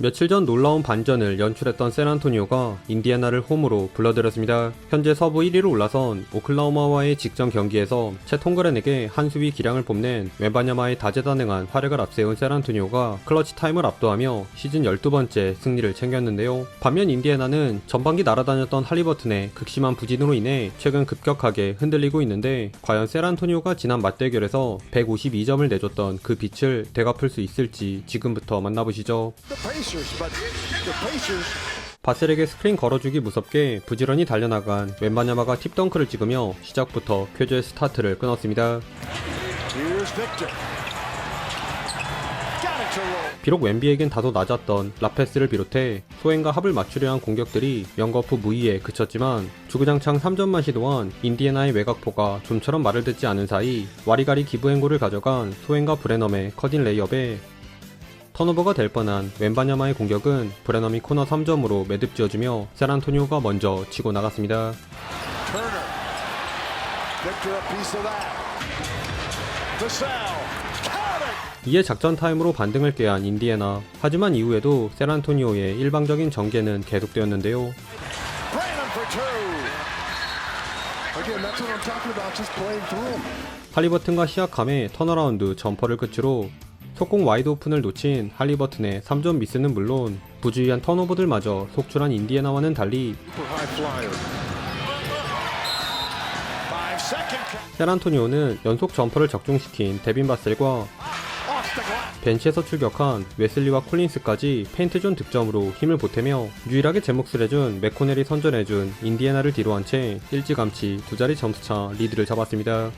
며칠 전 놀라운 반전을 연출했던 샌안토니오가 인디애나를 홈으로 불러들였습니다. 현재 서부 1위로 올라선 오클라호마와의 직전 경기에서 채 통그렌에게 한 수위 기량을 뽐낸 웬바냐마의 다재다능한 활약을 앞세운 샌안토니오가 클러치 타임을 압도하며 시즌 12번째 승리를 챙겼는데요. 반면 인디애나는 전반기 날아다녔던 할리버튼의 극심한 부진으로 인해 최근 급격하게 흔들리고 있는데 과연 샌안토니오가 지난 맞대결에서 152점을 내줬던 그 빛을 되갚을 수 있을지 지금부터 만나보시죠. 바셀에게 스크린 걸어주기 무섭게 부지런히 달려나간 웬바냐마가 팁덩크를 찍으며 시작부터 쾌조의 스타트를 끊었습니다. 비록 웬비에겐 다소 낮았던 라페스를 비롯해 소행과 합을 맞추려 한 공격들이 연거푸 무의에 그쳤지만 주구장창 3점만 시도한 인디애나의 외곽포가 좀처럼 말을 듣지 않은 사이 와리가리 기부행고를 가져간 소행과 브레넘의 커딘 레이업에 턴오버가 될 뻔한 웬바냐마의 공격은 브레넘이 코너 3점으로 매듭 지어주며 샌안토니오가 먼저 치고 나갔습니다. 이에 작전 타임으로 반등을 꾀한 인디애나. 하지만 이후에도 샌안토니오의 일방적인 전개는 계속되었는데요. 할리버튼과 시약함의 턴어라운드 점퍼를 끝으로 속공 와이드 오픈을 놓친 할리버튼의 3점 미스는 물론 부주의한 턴오버들마저 속출한 인디애나와는 달리. 샌안토니오는 연속 점퍼를 적중시킨 데빈 바셀과. 벤치에서 출격한 웨슬리와 콜린스까지 페인트존 득점으로 힘을 보태며 유일하게 제 몫을 해준 맥코넬이 선전해준 인디애나를 뒤로한 채 일찌감치 두 자리 점수차 리드를 잡았습니다.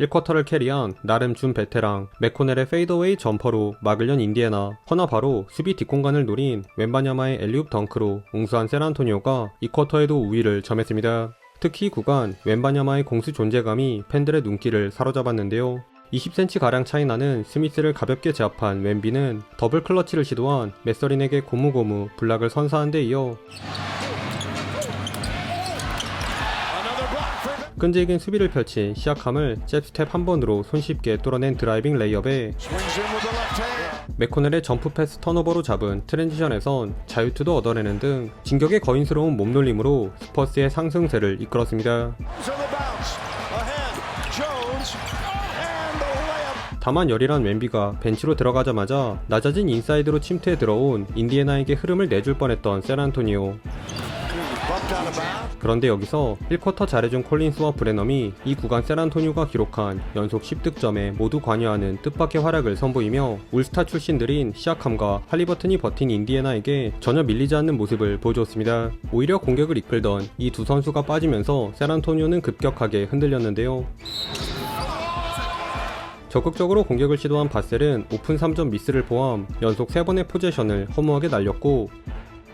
And in. 1쿼터를 캐리한 나름 준 베테랑 맥코넬의 페이더웨이 점퍼로 막을 연 인디애나 허나 바로 수비 뒷공간을 노린 웬바냐마의 엘리웁 덩크로 웅수한 샌안토니오가 2쿼터에도 우위를 점했습니다. 특히 이 구간 웬바냐마의 공수 존재감이 팬들의 눈길을 사로잡았는데요. 20cm 가량 차이 나는 스미스를 가볍게 제압한 웬비는 더블 클러치를 시도한 메서린에게 고무고무 블락을 선사한 데 이어 끈질긴 수비를 펼친 시약함을 잽스텝 한 번으로 손쉽게 뚫어낸 드라이빙 레이업에. 맥코넬의 점프 패스 턴오버로 잡은 트랜지션에선 자유투도 얻어내는 등 진격의 거인스러운 몸놀림으로 스퍼스의 상승세를 이끌었습니다. 다만 열일한 웬비가 벤치로 들어가자마자 낮아진 인사이드로 침투해 들어온 인디애나에게 흐름을 내줄 뻔했던 샌안토니오. 그런데 여기서 1쿼터 잘해준 콜린스와 브레넘이 이 구간 샌안토니오가 기록한 연속 10득점에 모두 관여하는 뜻밖의 활약을 선보이며 울스타 출신들인 시아캄과 할리버튼이 버틴 인디애나에게 전혀 밀리지 않는 모습을 보여줬습니다. 오히려 공격을 이끌던 이 두 선수가 빠지면서 샌안토니오는 급격하게 흔들렸는데요. 적극적으로 공격을 시도한 바셀은 오픈 3점 미스를 포함 연속 3번의 포제션을 허무하게 날렸고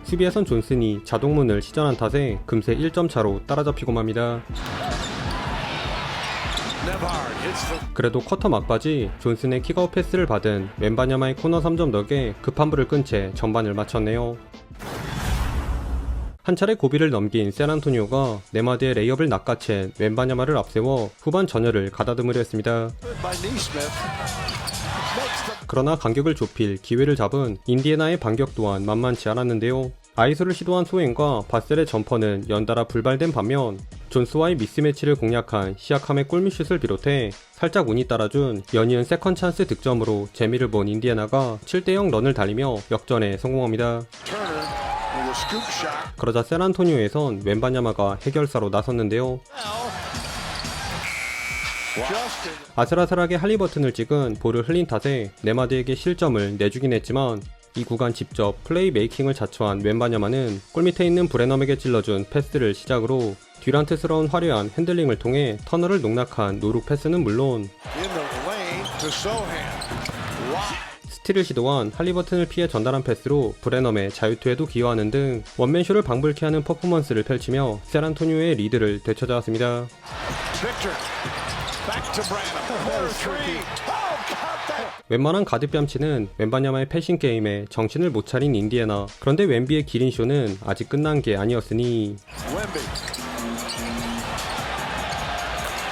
수비에선 존슨이 자동문을 시전한 탓에 금세 1점 차로 따라잡히고 맙니다. 그래도 쿼터 막바지 존슨의 킥아웃 패스를 받은 웬바냐마의 코너 3점 덕에 급한 불을 끈 채 전반을 마쳤네요. 한 차례 고비를 넘긴 샌안토니오가 네마드의 레이업을 낚아챈 웬바냐마를 앞세워 후반 전열을 가다듬으려 했습니다. 그러나 간격을 좁힐 기회를 잡은 인디애나의 반격 또한 만만치 않았는데요. 아이소를 시도한 소행과 바셀의 점퍼는 연달아 불발된 반면 존스와의 미스매치를 공략한 시아캄의 골밑슛을 비롯해 살짝 운이 따라준 연이은 세컨 찬스 득점으로 재미를 본 인디애나가 7대0 런을 달리며 역전에 성공합니다. 그러자 샌안토니오에선 웬바냐마가 해결사로 나섰는데요. 아슬아슬하게 할리버튼을 찍은 볼을 흘린 탓에 네마드에게 실점을 내주긴 했지만 이 구간 직접 플레이 메이킹을 자처한 웬바냐마는 골밑에 있는 브레넘에게 찔러준 패스를 시작으로 듀란트스러운 화려한 핸들링을 통해 터널을 농락한 노룩 패스는 물론. 스틸을 시도한 할리버튼을 피해 전달한 패스로 브레넘의 자유투에도 기여하는 등 원맨쇼를 방불케 하는 퍼포먼스를 펼치며 샌안토니오의 리드를 되찾아왔습니다. Oh. 웬만한 가드뺨치는 웬바냐마의 패싱 게임에 정신을 못 차린 인디애나. 그런데 웬비의 기린 쇼는 아직 끝난 게 아니었으니 Wemby.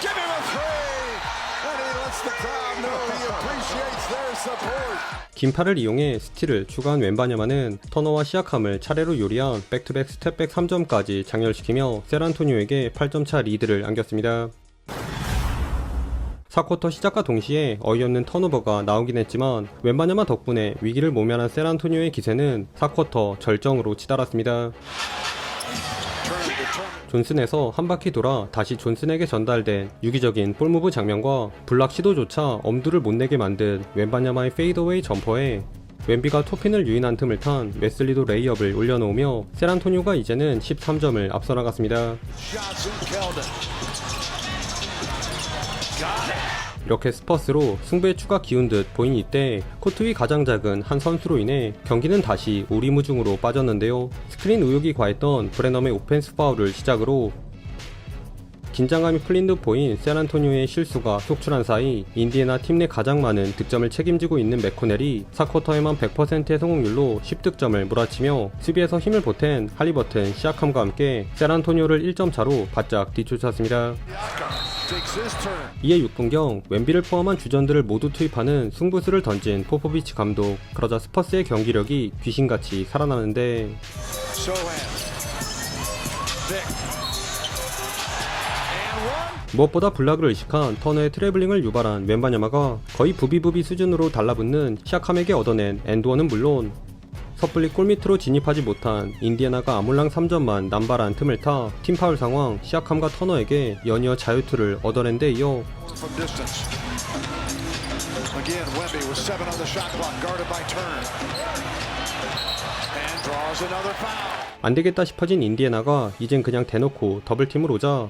Give him a three. And he lets the crowd know he appreciates their support. 긴 팔을 이용해 스틸을 추가한 웬바냐마는 터너와 시약함을 차례로 요리한 백투백 스텝백 3점까지 장렬시키며 세란토니오에게 8점차 리드를 안겼습니다. 4쿼터 시작과 동시에 어이없는 턴오버가 나오긴 했지만 웬바냐마 덕분에 위기를 모면한 세란토니오의 기세는 4쿼터 절정으로 치달았습니다. 존슨에서 한 바퀴 돌아 다시 존슨에게 전달된 유기적인 볼무브 장면과 블락 시도조차 엄두를 못 내게 만든 웬바냐마의 페이더웨이 점퍼에 웬비가 토핀을 유인한 틈을 탄 웨슬리도 레이업을 올려놓으며 세란토니오가 이제는 13점을 앞서 나갔습니다. 이렇게 스퍼스로 승부에 추가 기운 듯 보인 이때 코트 위 가장 작은 한 선수로 인해 경기는 다시 오리무중으로 빠졌는데요. 스크린 의욕이 과했던 브레넘의 오펜스 파울을 시작으로 긴장감이 풀린 듯 보인 세란토니오의 실수가 속출한 사이 인디애나 팀 내 가장 많은 득점을 책임지고 있는 맥코넬이 4쿼터에만 100%의 성공률로 10득점을 몰아치며 수비에서 힘을 보탠 할리버튼, 시아캄과 함께 세란토니오를 1점 차로 바짝 뒤쫓았습니다. 이에 6분경 웬비를 포함한 주전들을 모두 투입하는 승부수를 던진 포포비치 감독 그러자 스퍼스의 경기력이 귀신같이 살아나는데. 무엇보다 블락을 의식한 터너의 트래블링을 유발한 웬바냐마가 거의 부비부비 수준으로 달라붙는 시아캄에게 얻어낸 엔드원은 물론 섣불리 골밑으로 진입하지 못한 인디애나가 아몰랑 3점만 남발한 틈을 타 팀 파울 상황 시아캄과 터너에게 연이어 자유투를 얻어낸 데 이어. 안되겠다 싶어진 인디애나가 이젠 그냥 대놓고 더블팀을 오자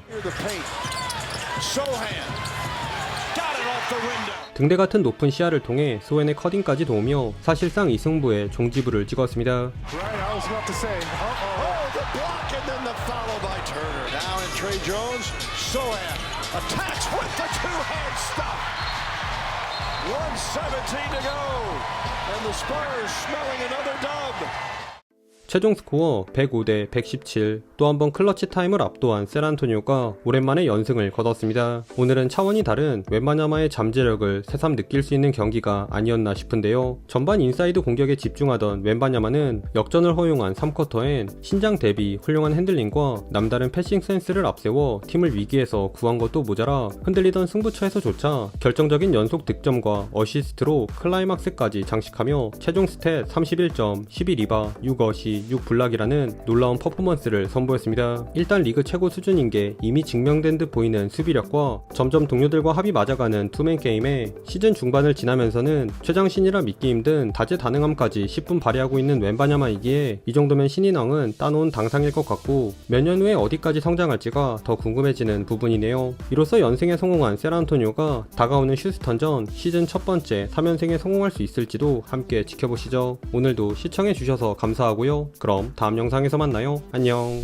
등대 같은 높은 시야를 통해 소엔의 커딩까지 도우며 사실상 이 승부에 종지부를 찍었습니다. Right, 최종 스코어 105대 117. 또 한 번 클러치 타임을 압도한 세란토니오가 오랜만에 연승을 거뒀습니다. 오늘은 차원이 다른 웬마냐마의 잠재력을 새삼 느낄 수 있는 경기가 아니었나 싶은데요. 전반 인사이드 공격에 집중하던 웬바냐마는 역전을 허용한 3쿼터엔 신장 대비 훌륭한 핸들링과 남다른 패싱 센스를 앞세워 팀을 위기에서 구한 것도 모자라 흔들리던 승부처에서조차 결정적인 연속 득점과 어시스트로 클라이막스까지 장식하며 최종 스탯 31점, 11리바, 6어시, 6 블락이라는 놀라운 퍼포먼스를 선보였습니다. 일단 리그 최고 수준인 게 이미 증명된 듯 보이는 수비력과 점점 동료들과 합이 맞아가는 투맨 게임에 시즌 중반을 지나면서는 최장신이라 믿기 힘든 다재다능함까지 10분 발휘하고 있는 웬바냐마이기에 이 정도면 신인왕은 따놓은 당상일 것 같고 몇 년 후에 어디까지 성장할지가 더 궁금해지는 부분이네요. 이로써 연승에 성공한 세란토니오가 다가오는 휴스턴전 시즌 첫 번째 3연승에 성공할 수 있을지도 함께 지켜보시죠. 오늘도 시청해주셔서 감사하고요. 그럼 다음 영상에서 만나요. 안녕.